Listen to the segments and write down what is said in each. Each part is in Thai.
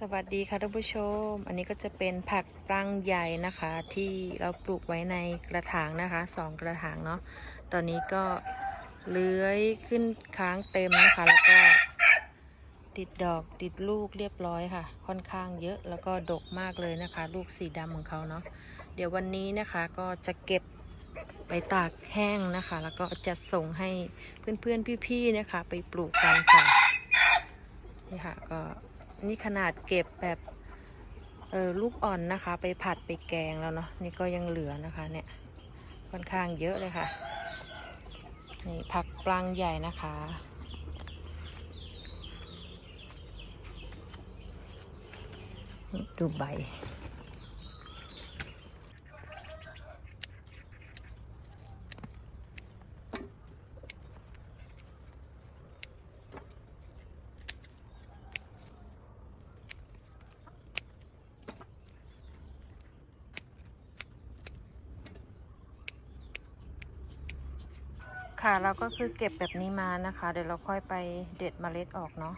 สวัสดีค่ะท่านผู้ชม อันนี้ก็จะเป็นผักปรังใหญ่นะคะ ที่เราปลูกไว้ในกระถางนะคะสองกระถางเนาะตอนนี้ก็เลื้อยขึ้นค้างเต็มนะคะ แล้วก็ติดดอกติดลูกเรียบร้อยค่ะ ค่อนข้างเยอะแล้วก็ดกมากเลยนะคะ ลูกสีดำของเขาเนาะเดี๋ยววันนี้นะคะก็จะเก็บไปตากแห้งนะคะ แล้วก็จะส่งให้เพื่อนๆพี่ๆนะคะ ไปปลูกกันค่ะนี่ค่ะก็ นี่ขนาดเก็บแบบเออลูกอ่อนนะคะ ไปผัดไปแกงแล้วเนาะนี่ก็ยังเหลือนะคะเนี่ยค่อนข้างเยอะเลยค่ะ นี่ผักปลังใหญ่นะคะดูใบ ค่ะเราก็คือเก็บแบบนี้มานะคะ เดี๋ยวเราค่อยไปเด็ดเมล็ดออกเนาะ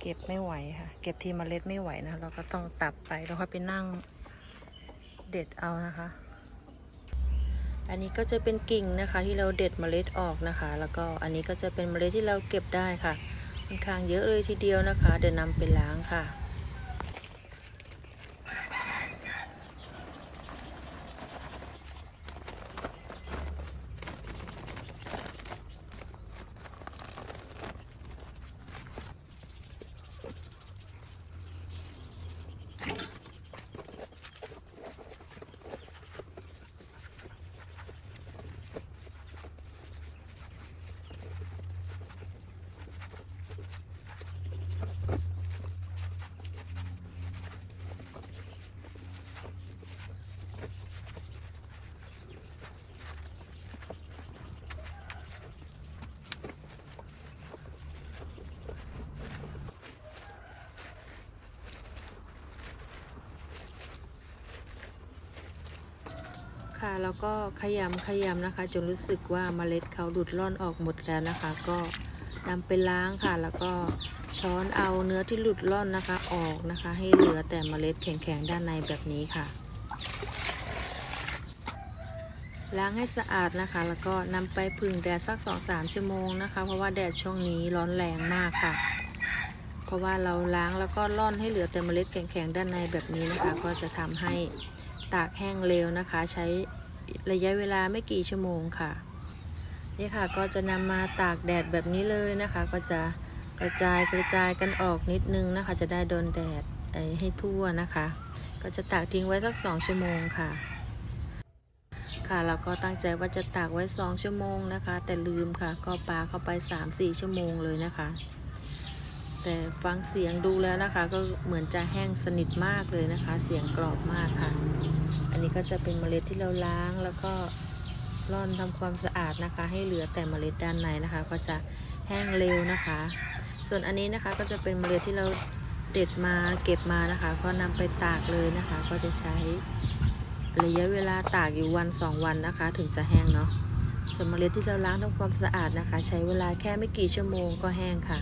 เก็บไม่ไหวค่ะ เก็บทีเมล็ดไม่ไหวนะ เราก็ต้องตัดไปแล้วค่อยไปนั่งเด็ดเอานะคะ อันนี้ก็จะเป็นกิ่งนะคะ ที่เราเด็ดเมล็ดออกนะคะ แล้วก็อันนี้ก็จะเป็นเมล็ดที่เราเก็บได้ค่ะค่อนข้างเยอะเลยทีเดียวนะคะ เดี๋ยวนำไปล้างค่ะ ค่ะ แล้วก็ขยำขยำนะคะ จนรู้สึกว่าเมล็ดเขาหลุดร่อนออกหมดแล้วนะคะ ก็นำไปล้างค่ะ แล้วก็ช้อนเอาเนื้อที่หลุดร่อนนะคะออกนะคะ ให้เหลือแต่เมล็ดแข็งๆด้านในแบบนี้ค่ะ ล้างให้สะอาดนะคะ แล้วก็นำไปพึ่งแดดสัก 2-3 ชั่วโมงนะคะ เพราะว่าแดดช่วงนี้ร้อนแรงมากค่ะ เพราะว่าเราล้างแล้วก็ร่อนให้เหลือแต่เมล็ดแข็งๆด้านในแบบนี้นะคะ ก็จะทำให้ ตากแห้งเร็วนะคะ ใช้ระยะเวลาไม่กี่ชั่วโมงค่ะ นี่ค่ะก็จะนำมาตากแดดแบบนี้เลยนะคะ ก็จะกระจายกระจายกันออกนิดนึงนะคะ จะได้โดนแดดให้ทั่วนะคะ ก็จะตากทิ้งไว้สัก2ชั่วโมงค่ะ ค่ะเราก็ตั้งใจว่าจะตากไว้2ชั่วโมงนะคะ แต่ลืมค่ะ ก็ปาเข้าไป 3-4 ชั่วโมงเลยนะคะ แต่ฟังเสียงดูแล้วนะคะ ก็เหมือนจะแห้งสนิทมากเลยนะคะ เสียงกรอบมากค่ะ อันนี้ก็จะเป็นเมล็ดที่เราล้างแล้วก็ร่อนทำความสะอาดนะคะ ให้เหลือแต่เมล็ดด้านในนะคะ ก็จะแห้งเร็วนะคะ ส่วนอันนี้นะคะก็จะเป็นเมล็ดที่เราเด็ดมาเก็บมานะคะ ก็นำไปตากเลยนะคะ ก็จะใช้ระยะเวลาตากอยู่วันสองวันนะคะ ถึงจะแห้งเนาะส่วนเมล็ดที่เราล้างทำความสะอาดนะคะ ใช้เวลาแค่ไม่กี่ชั่วโมงก็แห้งค่ะ